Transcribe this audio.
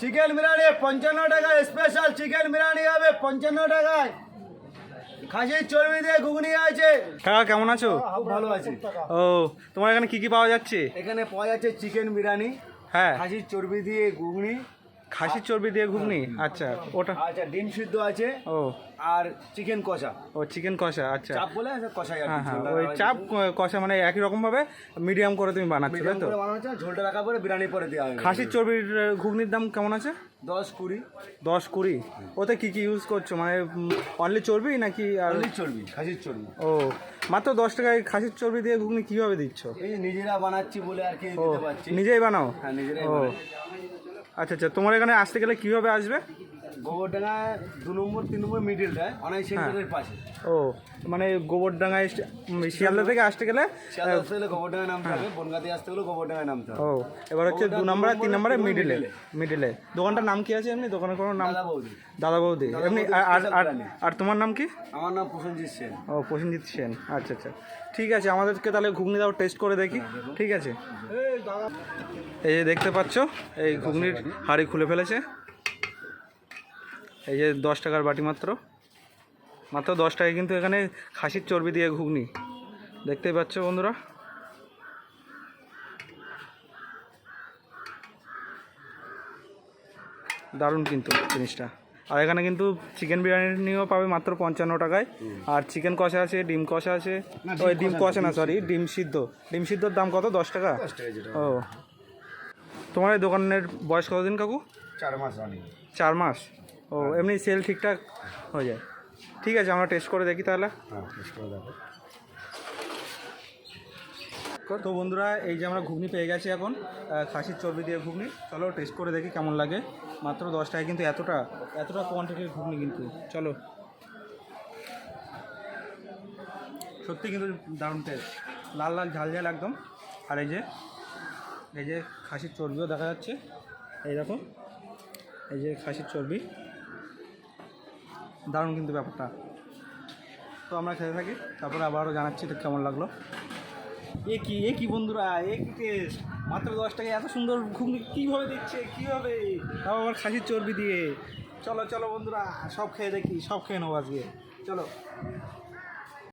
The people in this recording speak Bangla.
চিকেন বিরিয়ানি পঞ্চান্ন টাকায় স্পেশাল চিকেন বিরিয়ানি হবে পঞ্চান্ন টাকায়। খাসির চর্বি দিয়ে ঘুগনি আছে। কাকা কেমন আছো? খুব ভালো আছি। ও তোমার এখানে কি কি পাওয়া যাচ্ছে? এখানে পাওয়া যাচ্ছে চিকেন বিরিয়ানি হ্যাঁ। খাসির চর্বি দিয়ে ঘুগনি খাসির চর্বি দিয়ে ঘুগনি? আচ্ছা ওটা? আচ্ছা ডিম সিদ্ধ আছে ও। আর চিকেন কষা। ও চিকেন কষা আচ্ছা। চাপ বলে আর হ্যাঁ হ্যাঁ। ওই চাপ কষা মানে একই রকম ভাবে মিডিয়াম করে তুমি বানাচ্ছো তাই তো? ঝোলটা রাখা পরে বিরিয়ানি পরে দেওয়া হবে খাসির চর্বির ঘুগনির দাম কেমন আছে? দশ কুড়ি। দশ কুড়ি? ওতে কি কি ইউজ করছ? মানে অনলি চর্বি নাকি আর অনলি চর্বি খাসির চর্বি। ও মাত্র দশ টাকায় খাসির চর্বি দিয়ে ঘুগনি কীভাবে দিচ্ছ? এই নিজেরা বানাচ্ছি বলে আর কি দিতে পারছি। নিজেই বানাও? হ্যাঁ নিজেরাই ও। আচ্ছা আচ্ছা তোমার এখানে আসতে গেলে কীভাবে আসবে? গোবরডাঙ্গা দু নম্বর তিন নম্বর মিডিলটায় অনেক সেন্টারের পাশে। ও মানে গোবরডাঙ্গায় শিয়ালদা থেকে আসতে গেলে শিয়ালদা আসতে গেলে গোবরডাঙ্গায় নামতে হবে বনগাতে আসতে গেলে গোবরডাঙ্গায় নামতে হবে। ও এবার হচ্ছে দু গোবরডাঙ্গা নম্বর তিন নম্বরে, মিডিলে মিডিলে দোকানটার নাম কি আছে এমনি? দোকানের কোনো নাম? দাদা বৌদি। দাদা বৌদি। এমনি আর- আর আর তোমার নাম কি? আমার নাম প্রসেনজিৎ সেন। ও প্রসেনজিৎ সেন। আচ্ছা আচ্ছা। ঠিক আছে আমাদেরকে তাহলে ঘুগনি দাও টেস্ট করে দেখি। ঠিক আছে। এই যে দেখতে পাচ্ছ এই ঘুগনির হাঁড়ি খুলে ফেলেছে। এই যে দশ টাকার বাটি মাত্র। মাত্র দশ টাকায় কিন্তু এখানে খাসির চর্বি দিয়ে ঘুগনি। দেখতেই পাচ্ছ বন্ধুরা। দারুণ কিন্তু জিনিসটা। আর এখানে কিন্তু চিকেন বিরিয়ানিও পাবে মাত্র পঞ্চান্ন টাকায়। আর চিকেন কষা আছে ডিম কষা আছে। ওই ডিম কষা না সরি ডিম সিদ্ধ। ডিম সিদ্ধর দাম কত? দশ টাকা? ও। তোমার এই দোকানের বয়স কতদিন কাকু? চার মাস চার মাস। ও এমনি সেল ঠিকঠাক হয়ে যায়। ঠিক আছে আমরা টেস্ট করে দেখি তাহলে। হ্যাঁ তো বন্ধুরা এই যে আমরা ঘুগনি পেয়ে গেছি এখন খাসির চর্বি দিয়ে ঘুগনি। চলো টেস্ট করে দেখি কেমন লাগে। মাত্র দশ টাকায় কিন্তু এতটা এতটা কোয়ান্টিটির ঘুগনি কিন্তু। চলো। সত্যি কিন্তু দারুণ টেস্ট লাল লাল ঝাল ঝাল একদম। আর এই যে এই যে খাসির চর্বিও দেখা যাচ্ছে। এই দেখো এই যে খাসির চর্বি। দারুণ কিন্তু ব্যাপারটা। তো আমরা খেতে থাকি তারপরে আবারও জানাচ্ছি তো কেমন লাগল। এ কি এ কি বন্ধুরা এ কি টেস্ট মাত্র দশ টাকায় এত সুন্দর ঘুগনি কীভাবে দিচ্ছে কীভাবে? তাও আবার খাসির চর্বি দিয়ে। চলো চলো বন্ধুরা সব খেয়ে দেখি সব খেয়ে নেব আজকে। চলো।